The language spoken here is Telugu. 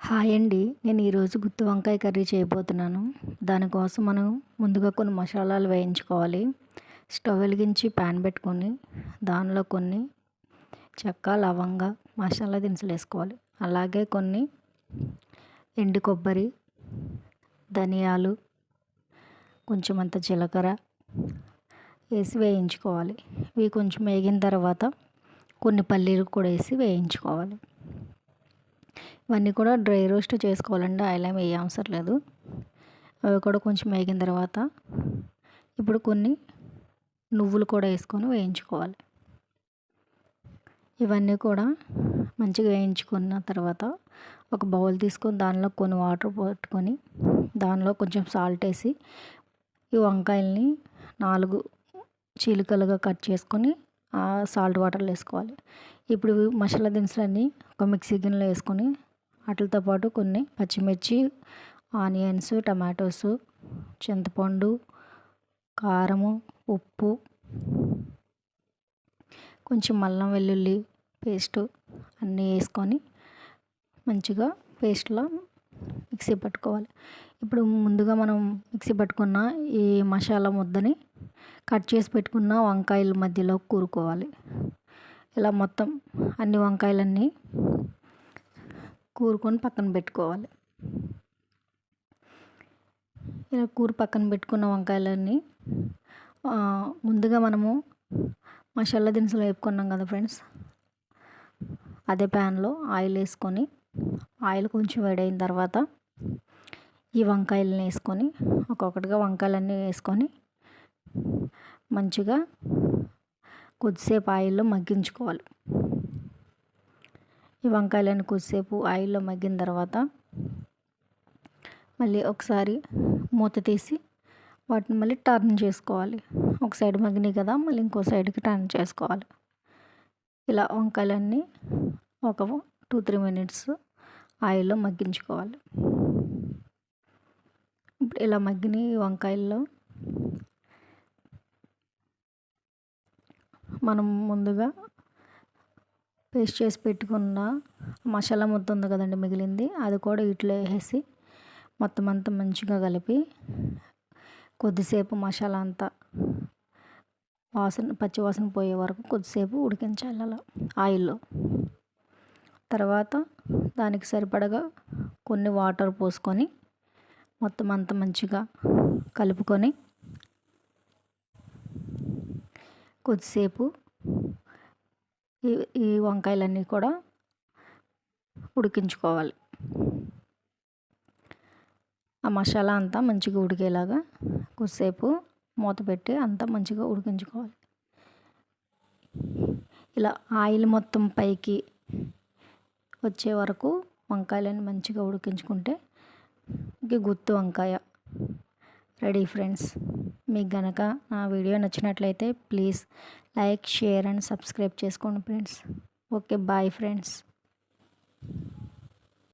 హాయ్ అండి. నేను ఈరోజు గుత్తి వంకాయ కర్రీ చేయబోతున్నాను. దానికోసం మనం ముందుగా కొన్ని మసాలాలు వేయించుకోవాలి. స్టవ్ వెలిగించి ప్యాన్ పెట్టుకొని దానిలో కొన్ని చెక్క లవంగ మసాలా దినుసులు వేసుకోవాలి. అలాగే కొన్ని ఎండు కొబ్బరి ధనియాలు కొంచెం అంత జీలకర్ర వేసి వేయించుకోవాలి. ఇవి కొంచెం వేగిన తర్వాత కొన్ని పల్లీలు కూడా వేసి వేయించుకోవాలి. ఇవన్నీ కూడా డ్రై రోస్ట్ చేసుకోవాలండి. ఆయిల్ ఏమి వేయ అవసరం లేదు. అవి కూడా కొంచెం వేగిన తర్వాత ఇప్పుడు కొన్ని నువ్వులు కూడా వేసుకొని వేయించుకోవాలి. ఇవన్నీ కూడా మంచిగా వేయించుకున్న తర్వాత ఒక బౌల్ తీసుకొని దానిలో కొన్ని వాటర్ పట్టుకొని దానిలో కొంచెం సాల్ట్ వేసి ఈ వంకాయల్ని నాలుగు చీలికలుగా కట్ చేసుకొని ఆ సాల్ట్ వాటర్లో వేసుకోవాలి. ఇప్పుడు మసాలా దినుసులన్నీ ఒక మిక్సీ గిన్నెలో వేసుకొని వాటితో పాటు కొన్ని పచ్చిమిర్చి ఆనియన్స్ టమాటోస్ చింతపండు కారము ఉప్పు కొంచెం అల్లం వెల్లుల్లి పేస్ట్ అన్నీ వేసుకొని మంచిగా పేస్ట్లో మిక్సీ పట్టుకోవాలి. ఇప్పుడు ముందుగా మనం మిక్సీ పట్టుకున్న ఈ మసాలా ముద్దని కట్ చేసి పెట్టుకున్న వంకాయల మధ్యలో కూరుకోవాలి. ఇలా మొత్తం అన్ని వంకాయలన్నీ కూరుకొని పక్కన పెట్టుకోవాలి. ఇలా కూర పక్కన పెట్టుకున్న వంకాయలన్నీ ముందుగా మనము మసాలా దినుసులు వేపుకున్నాం కదా ఫ్రెండ్స్. అదే ప్యాన్లో ఆయిల్ వేసుకొని ఆయిల్ కొంచెం వేడైన తర్వాత ఈ వంకాయలని వేసుకొని ఒక్కొక్కటిగా వంకాయలన్నీ వేసుకొని మంచిగా కొద్దిసేపు ఆయిల్లో మగ్గించుకోవాలి. ఈ వంకాయలను కొద్దిసేపు ఆయిల్లో మగ్గిన తర్వాత మళ్ళీ ఒకసారి మూత తీసి వాటిని మళ్ళీ టర్న్ చేసుకోవాలి. ఒక సైడ్ మగ్గినాయి కదా మళ్ళీ ఇంకో సైడ్కి టర్న్ చేసుకోవాలి. ఇలా వంకాయలన్నీ ఒక టూ త్రీ మినిట్స్ ఆయిల్లో మగ్గించుకోవాలి. ఇప్పుడు ఇలా మగ్గిన వంకాయల్లో మనం ముందుగా పేస్ట్ చేసి పెట్టుకున్న మసాలా మొత్తం ఉంది కదండి మిగిలింది. అది కూడా ఇట్లా వేసేసి మొత్తం అంతా మంచిగా కలిపి కొద్దిసేపు మసాలా అంతా వాసన పచ్చి వాసన పోయే వరకు కొద్దిసేపు ఉడికించాలి అలా ఆయిల్లో. తర్వాత దానికి సరిపడగా కొన్ని వాటర్ పోసుకొని మొత్తం అంతా మంచిగా కలుపుకొని కొద్దిసేపు ఈ ఈ వంకాయలన్నీ కూడా ఉడికించుకోవాలి. ఆ మసాలా అంతా మంచిగా ఉడికేలాగా కొద్దిసేపు మూత పెట్టి అంతా మంచిగా ఉడికించుకోవాలి. ఇలా ఆయిల్ మొత్తం పైకి వచ్చే వరకు వంకాయలను మంచిగా ఉడికించుకుంటే గుత్తి వంకాయ రెడీ ఫ్రెండ్స్. మీకు గనక నా వీడియో నచ్చినట్లయితే please like share and subscribe చేసుకోండి ఫ్రెండ్స్. Okay bye friends.